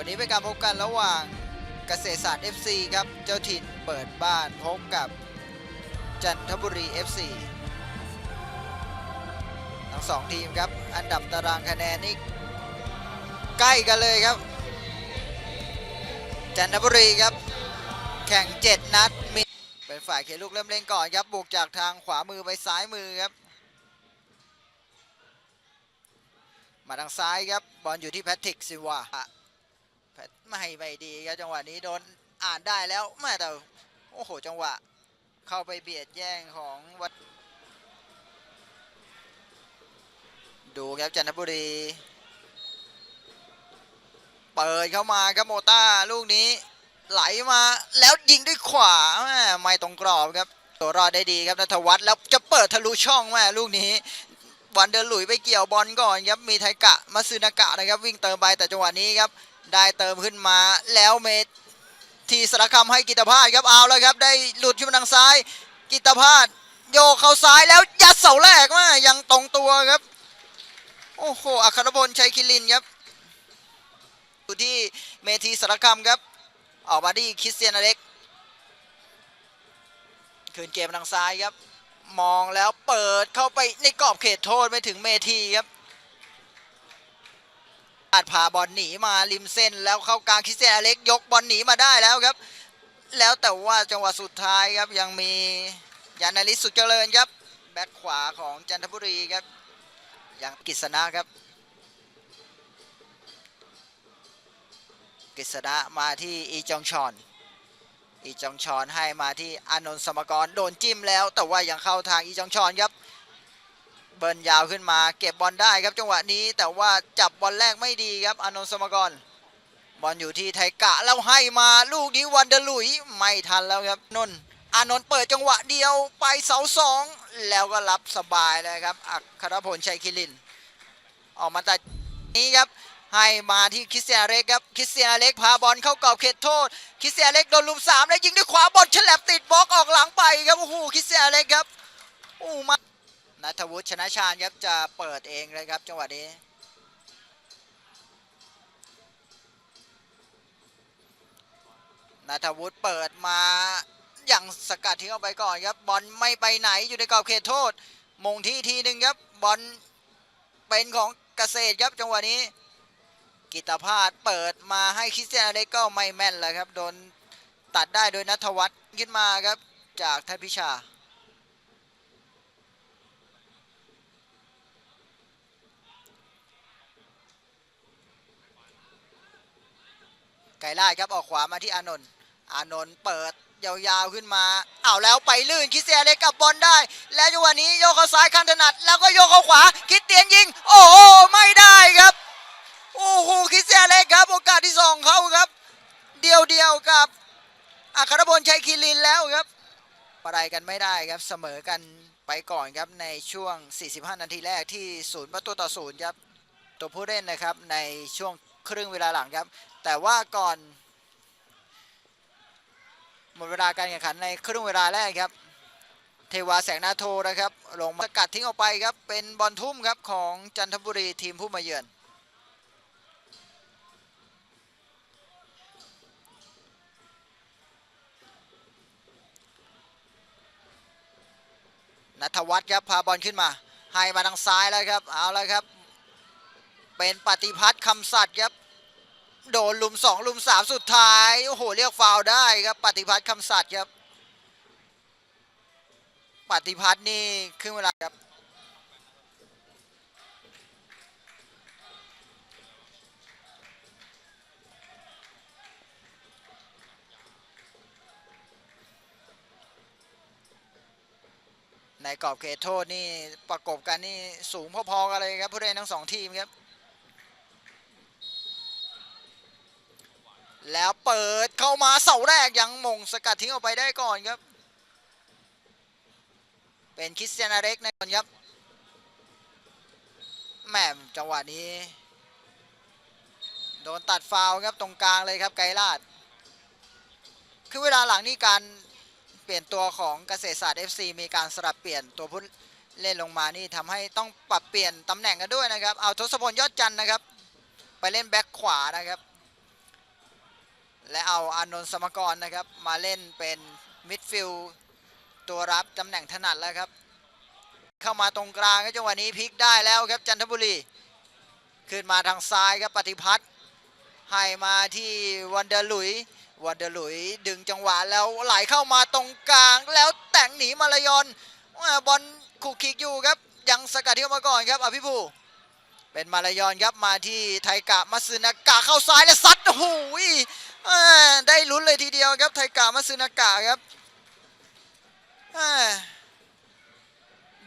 วันนี้เป็นการพบกันระหว่างเกษตรศาสตร์ FC ครับ เจ้าถิ่นเปิดบ้านพบกับจันทบุรี FC ทั้งสองทีมครับ อันดับตารางคะแนนนี่ใกล้กันเลยครับ จันทบุรีครับ แข่ง 7 นัดมีเป็นฝ่ายเขลูกเริ่มเล่นก่อนครับ บุกจากทางขวามือไปซ้ายมือครับ มาทางซ้ายครับ บอลอยู่ที่แพทริกซิวา พทไม่ไม่ดีครับจังหวะนี้โดนอ่านได้แล้วแม่แต่โอ้โหจังหวะ เข้าไปเบียดแย่งของวัด ดูครับจันทบุรี เปิดเข้ามาครับโมต้าลูกนี้ไหลมาแล้วยิงด้วยขวาแม่ไม่ตรงกรอบครับตัวรอดได้ดีครับนัทวัฒน์แล้วจะเปิดทะลุช่องแม่ลูกนี้วันเดอร์หลุยไปเกี่ยวบอลก่อนครับมีไทกะมาซึนากะนะครับวิ่งเติมไปแต่จังหวะนี้ครับ ได้เติมขึ้นมาแล้วเมทีสารคำให้กิตภาสครับเอาแล้วครับ ได้หลุดขึ้นมาทางซ้าย กิตภาสโยกเข้าซ้ายแล้วยัดเสาแรกมายังตรงตัวครับ โอ้โหอัครพลชัยคิรินครับอยู่ที่เมทีสารคำครับ ออกมาที่คริสเตียนอเล็กคืนเกมทางซ้ายครับ มองแล้วเปิดเข้าไปในกรอบเขตโทษไม่ถึงเมทีครับ อาจพาบอลหนีมาริมเส้นแล้วเข้ากลางคริสเตียนอเล็กยกบอลหนีมาได้แล้วครับ แล้วแต่ว่าจังหวะสุดท้ายครับยังมียานาลิสสุดเจริญครับแบ็คขวาของจันทบุรีครับยังกฤษณะครับกฤษณะมาที่อีจองชอนอีจองชอนให้มาที่อานนท์สมกรโดนจิ้มแล้ว แต่ว่ายังเข้าทางอีจองชอนครับ เบิร์นยาวขึ้นมา เก็บบอลได้ครับจังหวะนี้แต่ว่าจับบอลแรกไม่ดีครับอนนท์สมกรบอลอยู่ที่ไทกะแล้วให้มาลูกนี้วันเดลุยไม่ทันแล้วครับนนท์อานนท์เปิดจังหวะเดียวไปเสาสองแล้วก็รับสบายเลยครับอัครพลชัยคิริน ออกมาแต่นี้ครับให้มาที่คริสเตียนเล็กครับคริสเตียนเล็กพาบอลเข้ากรอบเขตโทษคริสเตียนเล็กโดนลุมสามแล้วยิงด้วยขวาบอลฉลับติดบล็อกออกหลังไปครับโอ้โหคริสเตียนเล็กครับโอ้มา นัทวุฒิชนะชาญครับจะเปิดเองเลยครับจังหวะนี้นัทวุฒิเปิดมาอย่างสกัดทิ้งออกไปก่อนครับบอลไม่ไปไหนอยู่ในกรอบเขตโทษ มงที่ทีหนึ่งครับบอลเป็นของเกษตรครับจังหวะนี้ กิตภาสเปิดมาให้คริสเตียนอเล็กก็ไม่แม่นเลยครับโดนตัดได้โดยนัทวัฒน์ขึ้นมาครับจากทัพพิชา ไก่ลาครับออกขวามาที่อานนท์อานนท์เปิดยาวๆขึ้นมาเอาวแล้วไปลื่นคิสเตียนเล็กกับบอลได้ แล้วจังหวะนี้โยกเข้าซ้ายข้างถนัด แล้วก็โยกเข้าขวาคริสเตียนยิง โอ้โหไม่ได้ครับโอ้โหคิสเตียนเล็กครับ โอกาสที่สองเขาครับ เดียวเดียวกับอัครพลชัยคิรินแล้วครับอะไรกันไม่ได้ครับเสมอกันไปก่อนครับในช่วง 45 นาทีแรกที่ศูนย์ประตูต่อศูนย์ครับตัวผู้เล่นนะครับในช่วง ครึ่งเวลาหลังครับ แต่ว่าก่อน หมดเวลาการแข่งขันในครึ่งเวลาแรกครับ เทวาแสงนาโทนะครับลงมาสกัดทิ้งออกไปครับ เป็นบอลทุ่มครับของจันทบุรีทีมผู้มาเยือนนัทวัฒน์ครับพาบอลขึ้นมา ให้มาทางซ้ายแล้วครับ เอาแล้วครับ เป็นปฏิพัฒน์คำสัตย์ครับ โดนลุมสองลุมสามสุดท้าย โอ้โห เรียกฟาวได้ครับ ปฏิพัฒน์คำสัตย์ครับ ปฏิพัฒน์นี่ครึ่งเวลาครับในกรอบเขตโทษนี่ประกบกันนี่สูงพอๆกันเลยครับผู้เล่นทั้งสองทีมครับ แล้วเปิดเข้ามาเสาแรกยังมงสกัดทิ้งออกไปได้ก่อนครับ เป็นคริสเตียนาเร็กนะครับแหม่จังหวะนี้ โดนตัดฟาวครับตรงกลางเลยครับไกรลาด คือเวลาหลังนี่การเปลี่ยนตัวของเกษตรศาสตร์ FC มีการสลับเปลี่ยนตัวผู้เล่นลงมานี่ทำให้ต้องปรับเปลี่ยนตำแหน่งกันด้วยนะครับ เอาทศพลยอดจันนะครับ ไปเล่นแบ็คขวานะครับ และเอาอานนท์สมกรนะครับ มาเล่นเป็นมิดฟิลด์ตัวรับตำแหน่งถนัดแล้วครับ เข้ามาตรงกลางครับจังหวะนี้พลิกได้แล้วครับจันทบุรี ขึ้นมาทางซ้ายครับปฏิพัฒน์ให้มาที่วันเดอร์ลุยวันเดอร์ลุยดึงจังหวะแล้วไหลเข้ามาตรงกลาง แล้วแต่งหนีมาลายอนบอลคุกคิกอยู่ครับ ยังสกัดที่เข้ามาก่อนครับอภิภูเป็นมาลายอนครับมาที่ไทกะมาซึนากะเข้าซ้ายและซัดโอ้โห ได้ลุ้นเลยทีเดียวครับไทกะมาซึนากะครับ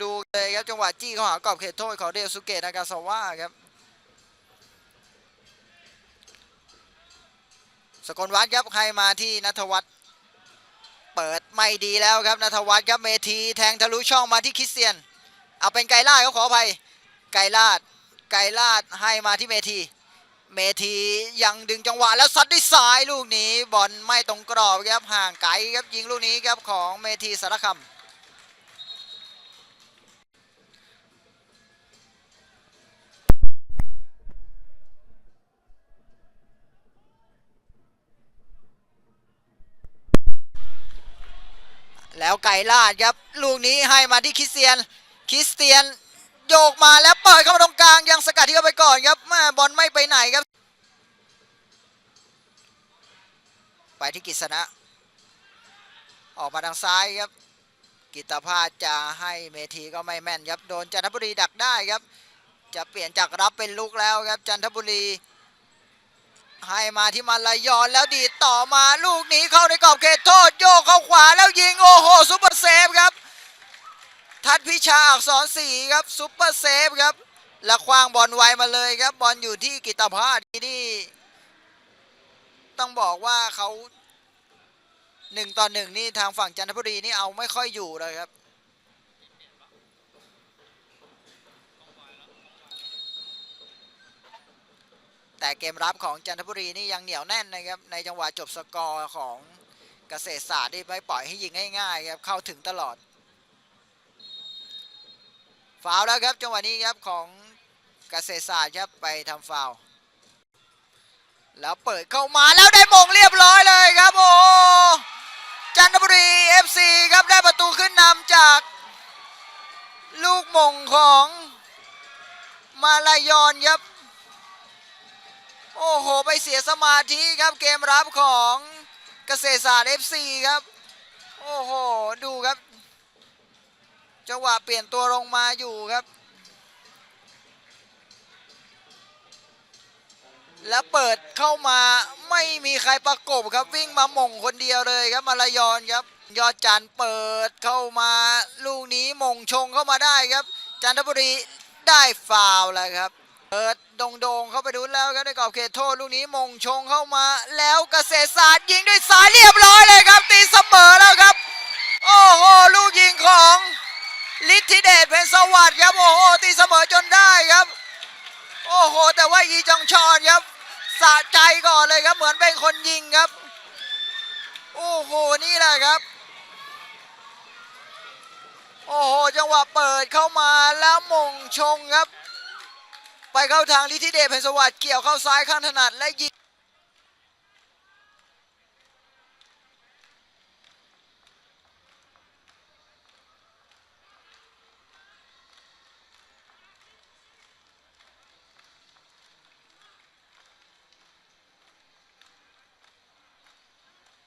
ดูเลยครับจังหวะจี้เข้าหากรอบเขตโทษของเดลสุเกะนากาซาวะครับสกลวัฒน์ครับใครมาที่นัทวัฒน์เปิดไม่ดีแล้วครับนัทวัฒน์ครับเมทีแทงทะลุช่องมาที่คริสเตียน เอาเป็นไกรลาดเขาขออภัยไกรลาดไกรลาดให้มาที่เมที เมทียังดึงจังหวะแล้วซัดด้วยซ้ายลูกนี้บอลไม่ตรงกรอบครับห่างไกลครับยิงลูกนี้ครับของเมทีสารคามแล้วไก่ลาดครับ ลูกนี้ให้มาที่คริสเตียน คริสเตียนโยกมาแล้วเปิดเข้ามาตรงกลางยังสกัดที่เข้าไปก่อนครับ ม่บอลไม่ไปไหนครับ ไปที่กิษณะ ออกมาทางซ้ายครับ กิตภาจะให้เมทีก็ไม่แม่นครับ โดนจันทบุรีดักได้ครับ จะเปลี่ยนจากรับเป็นลุกแล้วครับ จันทบุรี ให้มาที่มาลายอนแล้วดีต่อมาลูกนี้เข้าในกรอบเขตโทษโยกเข้าขวาแล้วยิงโอ้โหซุปเปอร์เซฟครับ ทัดพิชาอักษรศรีครับซุปเปอร์เซฟครับ และคว้างบอลไวมาเลยครับบอลอยู่ที่กิตภาสที่ต้องบอกว่าเขาหนึ่งต่อหนึ่งนี่ทางฝั่งจันทบุรีนี่เอาไม่ค่อยอยู่เลยครับ แต่เกมรับของจันทบุรีนี่ยังเหนียวแน่นนะครับ ในจังหวะจบสกอร์ของเกษตรศาสตร์ที่ไม่ปล่อยให้ยิงง่ายๆครับเข้าถึงตลอดฟาวแล้วครับจังหวะนี้ครับของ เกษตรศาสตร์ครับไปทำฟาวแล้วเปิดเข้ามาแล้วได้มงเรียบร้อยเลยครับโอ้จันทบุรี FC ครับได้ประตูขึ้นนำจาก ลูกมงของมาลายอนครับโอ้โห ไปเสียสมาธิครับเกมรับของเกษตรศาสตร์ FC ครับ โอ้โห ดูครับ จังหวะเปลี่ยนตัวลงมาอยู่ครับ แล้วเปิดเข้ามาไม่มีใครประกบครับวิ่งมาหม่งคนเดียวเลยครับมาลายอนครับ ยอดจันเปิดเข้ามาลูกนี้มงชงเข้ามาได้ครับ จันทบุรีได้ฟาวแล้วครับ เปิดโด่งๆเข้าไปดูแล้วครับในกรอบเขตโทษลูกนี้มงชงเข้ามา แล้วเกษตรศาสตร์ยิงด้วยซ้ายเรียบร้อยเลยครับตีเสมอแล้วครับ โอ้โหลูกยิงของฤทธิเดชเป็นสวัสดิ์ครับโอ้โหตีเสมอจนได้ครับ โอ้โห แต่ว่าอีจองชอนครับ สะใจก่อนเลยครับ เหมือนเป็นคนยิงครับ โอ้โห นี่แหละครับ โอ้โห จังหวะเปิดเข้ามาแล้วมงชงครับ ไปเข้าทางลิทิเดชเพนสวัสดิ์เกี่ยวเข้าซ้ายข้างถนัดและยิง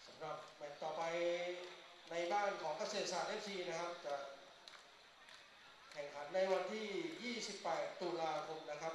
สำหรับแมตช์ต่อไปในบ้านของเก ษตรศาสตร์ FC นะครับจะแข่งขันในวันที่ 28 ตุลาคมนะครับ